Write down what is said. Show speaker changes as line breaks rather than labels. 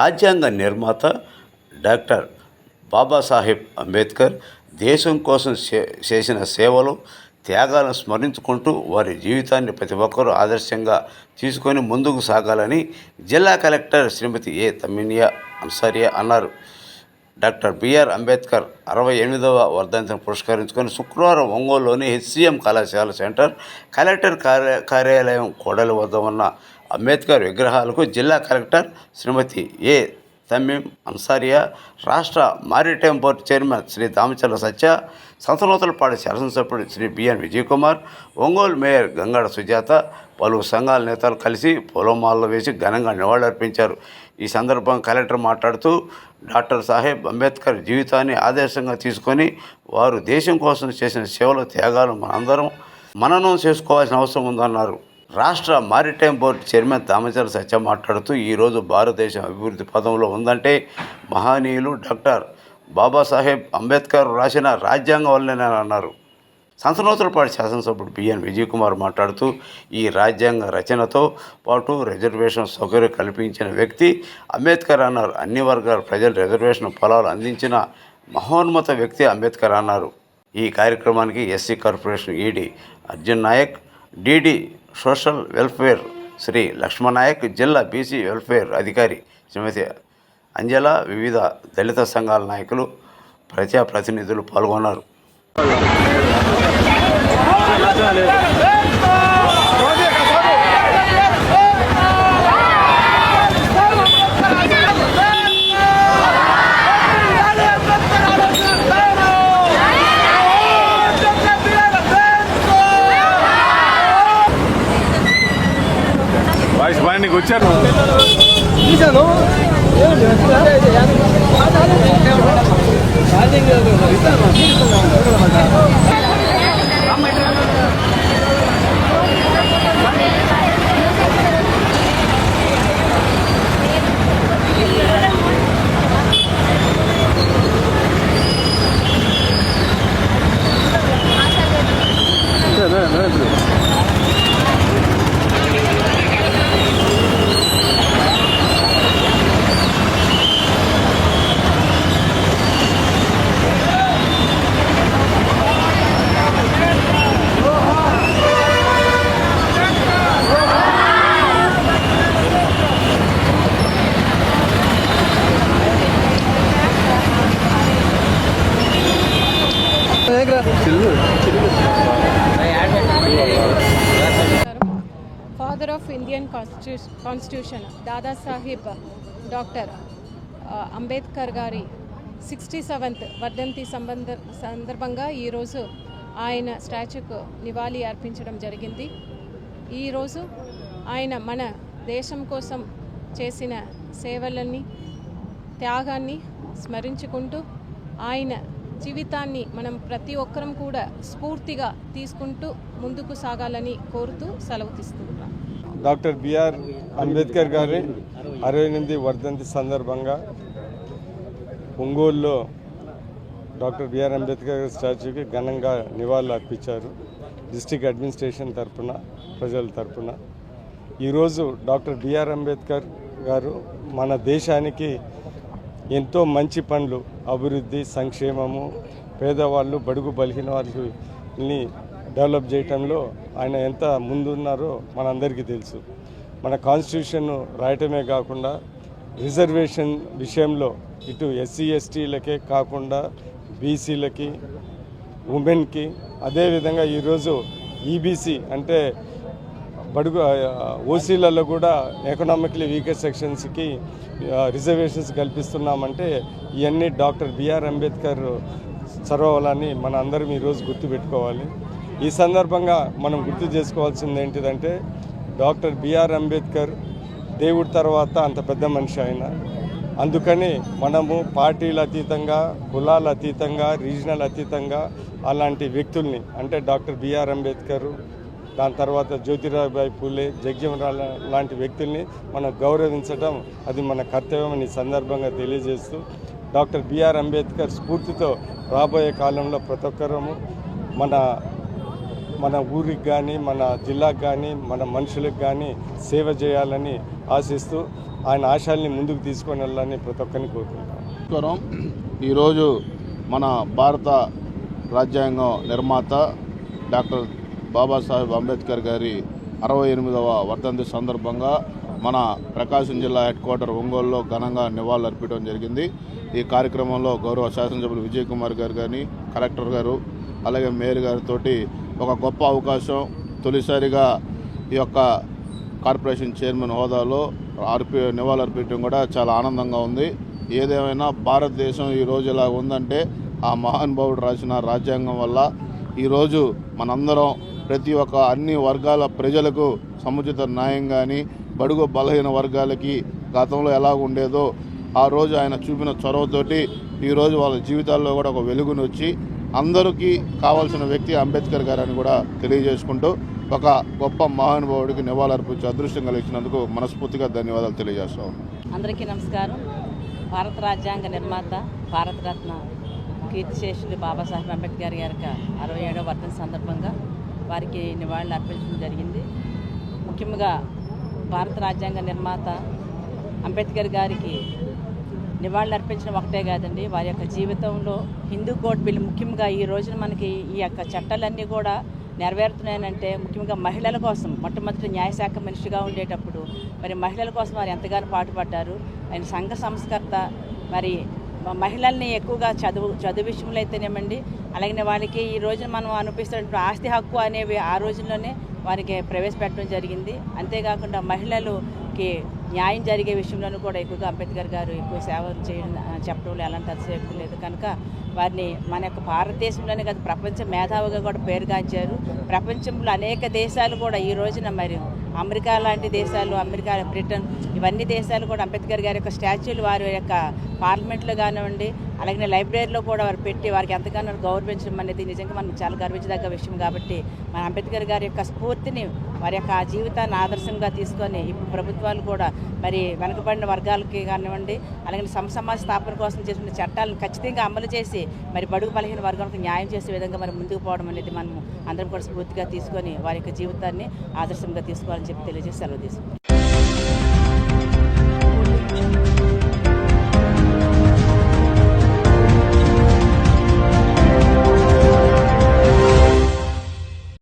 రాజ్యాంగ నిర్మాత డాక్టర్ బాబాసాహెబ్ అంబేద్కర్ దేశం కోసం చే- చేసిన సేవలు త్యాగాలను స్మరించుకుంటూ వారి జీవితాన్ని ప్రతి ఒక్కరూ ఆదర్శంగా తీసుకొని ముందుకు సాగాలని జిల్లా కలెక్టర్ శ్రీమతి ఏ తమ్మినియా అన్సారియా అన్నారు. డాక్టర్ బిఆర్ అంబేద్కర్ అరవై ఎనిమిదవ వర్ధంతిని పురస్కరించుకొని శుక్రవారం ఒంగోలులోని హెచ్సిఎం కళాశాల సెంటర్ కలెక్టర్ కార్య కార్యాలయం కోడలి వద్ద ఉన్న అంబేద్కర్ విగ్రహాలకు జిల్లా కలెక్టర్ శ్రీమతి ఏ తమ్మిం అన్సారియా రాష్ట్ర maritime board chairman Shri Damacharla Satya సంతనూతలపాటి శాసనసభ్యుడు Shri B N Vijayakumar Ongole mayor Gangada Sujatha పలు సంఘాల నేతలు కలిసి పొలమాల్లో వేసి ఘనంగా నివాళులర్పించారు. ఈ సందర్భంగా కలెక్టర్ మాట్లాడుతూ డాక్టర్ సాహెబ్ అంబేద్కర్ జీవితాన్ని ఆదర్శంగా తీసుకొని వారు దేశం కోసం చేసిన సేవల త్యాగాలు మనందరం మననం చేసుకోవాల్సిన అవసరం ఉందన్నారు. రాష్ట్ర maritime board chairman Damacharla Satya మాట్లాడుతూ ఈరోజు భారతదేశం అభివృద్ధి పదంలో ఉందంటే మహనీయులు డాక్టర్ బాబాసాహెబ్ అంబేద్కర్ రాసిన రాజ్యాంగం వల్లనే అన్నారు. సంతనోతులపాటి శాసనసభ్యుడు బిఎన్ విజయకుమార్ మాట్లాడుతూ ఈ రాజ్యాంగ రచనతో పాటు రిజర్వేషన్ సౌకర్యం కల్పించిన వ్యక్తి అంబేద్కర్ అన్నారు. అన్ని వర్గాల ప్రజలు రిజర్వేషన్ ఫలాలు అందించిన మహోన్నత వ్యక్తి అంబేద్కర్ అన్నారు. ఈ కార్యక్రమానికి SC corporation ED Arjun Naik DD social welfare Shri Lakshmanayak జిల్లా బీసీ వెల్ఫేర్ అధికారి శ్రీమతి అంజల వివిధ దళిత సంఘాల నాయకులు ప్రజాప్రతినిధులు పాల్గొన్నారు.
వాయిస్ బాగా
father of Indian constitution Dadasaheb doctor Ambedkar గారి సిక్స్టీ సెవెంత్ వర్ధంతి సంబంధ సందర్భంగా ఈరోజు ఆయన స్టాచ్యూకు నివాళి అర్పించడం జరిగింది. ఈరోజు ఆయన మన దేశం కోసం చేసిన సేవలన్నీ త్యాగాన్ని స్మరించుకుంటూ ఆయన జీవితాన్ని మనం ప్రతి ఒక్కరం కూడా స్ఫూర్తిగా తీసుకుంటూ ముందుకు సాగాలని కోరుతూ సెలవు తీసుకుంటున్నాం.
డాక్టర్ బిఆర్ అంబేద్కర్ గారి అరవై ఎనిమిది వర్ధంతి సందర్భంగా ఒంగోలులో డాక్టర్ బిఆర్ అంబేద్కర్ గారి స్టాచ్యూకి ఘనంగా నివాళులు అర్పించారు. డిస్టిక్ అడ్మినిస్ట్రేషన్ తరపున ప్రజల తరపున. ఈరోజు డాక్టర్ బిఆర్ అంబేద్కర్ గారు మన దేశానికి ఎంతో మంచి పనులు అభివృద్ధి సంక్షేమము పేదవాళ్ళు బడుగు బలిగిన వాళ్ళని డెవలప్ చేయటంలో ఆయన ఎంత ముందున్నారో మనందరికీ తెలుసు. మన కాన్స్టిట్యూషన్ రాయటమే కాకుండా రిజర్వేషన్ విషయంలో ఇటు ఎస్సీ ఎస్టీలకే కాకుండా బీసీలకి ఉమెన్కి అదేవిధంగా ఈరోజు ఈబీసీ అంటే బడుగు ఓసీలలో కూడా ఎకనామిక్లీ వీకర్ సెక్షన్స్కి రిజర్వేషన్స్ కల్పిస్తున్నామంటే ఇవన్నీ డాక్టర్ బిఆర్ అంబేద్కర్ చదవాలని మన అందరం ఈరోజు గుర్తుపెట్టుకోవాలి. ఈ సందర్భంగా మనం గుర్తు చేసుకోవాల్సింది ఏంటిదంటే డాక్టర్ బిఆర్ అంబేద్కర్ దేవుడి తర్వాత అంత పెద్ద మనిషి ఆయన. అందుకని మనము పార్టీల అతీతంగా కులాల అతీతంగా రీజనల్ అతీతంగా అలాంటి వ్యక్తుల్ని అంటే డాక్టర్ బిఆర్ అంబేద్కర్ దాని తర్వాత జ్యోతిరాబాయి పూలే జగ్జీవన్ లాంటి వ్యక్తుల్ని మనం గౌరవించడం అది మన కర్తవ్యం అని ఈ సందర్భంగా తెలియజేస్తూ డాక్టర్ బిఆర్ అంబేద్కర్ స్ఫూర్తితో రాబోయే కాలంలో ప్రతి ఒక్కరము మన మన ఊరికి కానీ మన జిల్లాకు కానీ మన మనుషులకు కానీ సేవ చేయాలని ఆశిస్తూ ఆయన ఆశయాల్ని ముందుకు తీసుకొని వెళ్ళాలని ప్రతి ఒక్కరిని
కోరుకుంటాం ఈరోజు మన భారత రాజ్యాంగం నిర్మాత డాక్టర్ బాబాసాహెబ్ అంబేద్కర్ గారి అరవై ఎనిమిదవ వర్ధంతి సందర్భంగా మన ప్రకాశం జిల్లా హెడ్ క్వార్టర్ ఒంగోలులో ఘనంగా నివాళులర్పించడం జరిగింది. ఈ కార్యక్రమంలో గౌరవ శాసనసభ్యులు విజయ్ కుమార్ గారు కానీ కలెక్టర్ గారు అలాగే మేయర్ గారితో ఒక గొప్ప అవకాశం తొలిసారిగా ఈ యొక్క కార్పొరేషన్ చైర్మన్ హోదాలో అర్పి నివాళులర్పించడం కూడా చాలా ఆనందంగా ఉంది. ఏదేమైనా భారతదేశం ఈ రోజు ఇలా ఉందంటే ఆ మహానుభావుడు రాసిన రాజ్యాంగం వల్ల ఈరోజు మనందరం ప్రతి ఒక్క అన్ని వర్గాల ప్రజలకు సముచిత న్యాయం కానీ బడుగు బలహీన వర్గాలకి గతంలో ఎలా ఉండేదో ఆ రోజు ఆయన చూపిన చొరవతోటి ఈరోజు వాళ్ళ జీవితాల్లో కూడా ఒక వెలుగును వచ్చి అందరికీ కావాల్సిన వ్యక్తి అంబేద్కర్ గారు అని కూడా తెలియజేసుకుంటూ ఒక గొప్ప మహానుభావుడికి నివాళులర్పించే అదృష్టం కలిగించినందుకు మనస్ఫూర్తిగా ధన్యవాదాలు తెలియజేస్తాం
అందరికీ నమస్కారం. భారత రాజ్యాంగ నిర్మాత భారతరత్న కీర్తిశేషులు బాబాసాహెబ్ అంబేద్కర్ గారి యొక్క అరవై ఏడవ వర్ధన సందర్భంగా వారికి నివాళులు అర్పించడం జరిగింది. ముఖ్యంగా భారత రాజ్యాంగ నిర్మాత అంబేద్కర్ గారికి నివాళులు అర్పించడం ఒకటే కాదండి వారి యొక్క జీవితంలో హిందూ కోడ్ బిల్ ముఖ్యంగా ఈ రోజున మనకి ఈ యొక్క చట్టాలన్నీ కూడా నెరవేరుతున్నాయనంటే ముఖ్యంగా మహిళల కోసం మొట్టమొదటి న్యాయశాఖ మనిషిగా ఉండేటప్పుడు మరి మహిళల కోసం వారు ఎంతగానో పాటుపడ్డారు. ఆయన సంఘ సంస్కర్త మరి మహిళల్ని ఎక్కువగా చదువు చదువు విషయంలో అయితేనేమండి అలాగే వాళ్ళకి ఈ రోజున మనం అనిపిస్తున్నటువంటి ఆస్తి హక్కు అనేవి ఆ రోజుల్లోనే వారికి ప్రవేశపెట్టడం జరిగింది. అంతేకాకుండా మహిళలుకి న్యాయం జరిగే విషయంలోనూ కూడా ఎక్కువగా అంబేద్కర్ గారు ఎక్కువ సేవలు చేయడం చెప్పడంలో ఎలాంటి అతిశయోక్తి లేదు. కనుక వారిని మన యొక్క భారతదేశంలోనే కాదు ప్రపంచ మేధావిగా కూడా పేరుగాంచారు. ప్రపంచంలో అనేక దేశాలు కూడా ఈ రోజున మరి అమెరికా లాంటి దేశాలు అమెరికా బ్రిటన్ ఇవన్నీ దేశాలు కూడా అంబేద్కర్ గారి యొక్క స్టాచ్యూలు వారి యొక్క పార్లమెంట్లో కానివ్వండి అలాగే లైబ్రరీలో కూడా వారు పెట్టి వారికి ఎంతగానో గౌరవించడం అనేది నిజంగా మనం చాలా గర్వించదగ్గ విషయం. కాబట్టి మన అంబేద్కర్ గారి యొక్క స్ఫూర్తిని వారి యొక్క జీవితాన్ని ఆదర్శంగా తీసుకొని ఇప్పుడు ప్రభుత్వాలు కూడా మరి వెనుకబడిన వర్గాలకి కానివ్వండి అలాగే సమసమాజ స్థాపన కోసం చేసిన చట్టాలను ఖచ్చితంగా అమలు చేసి మరి బడుగు బలహీన వర్గాలకు న్యాయం చేసే విధంగా మరి ముందుకు పోవడం అనేది మనం అందరం కూడా స్ఫూర్తిగా తీసుకొని వారి యొక్క జీవితాన్ని ఆదర్శంగా తీసుకోవాలని చెప్పి తెలియజేసి సెలవు తీసుకుంటాం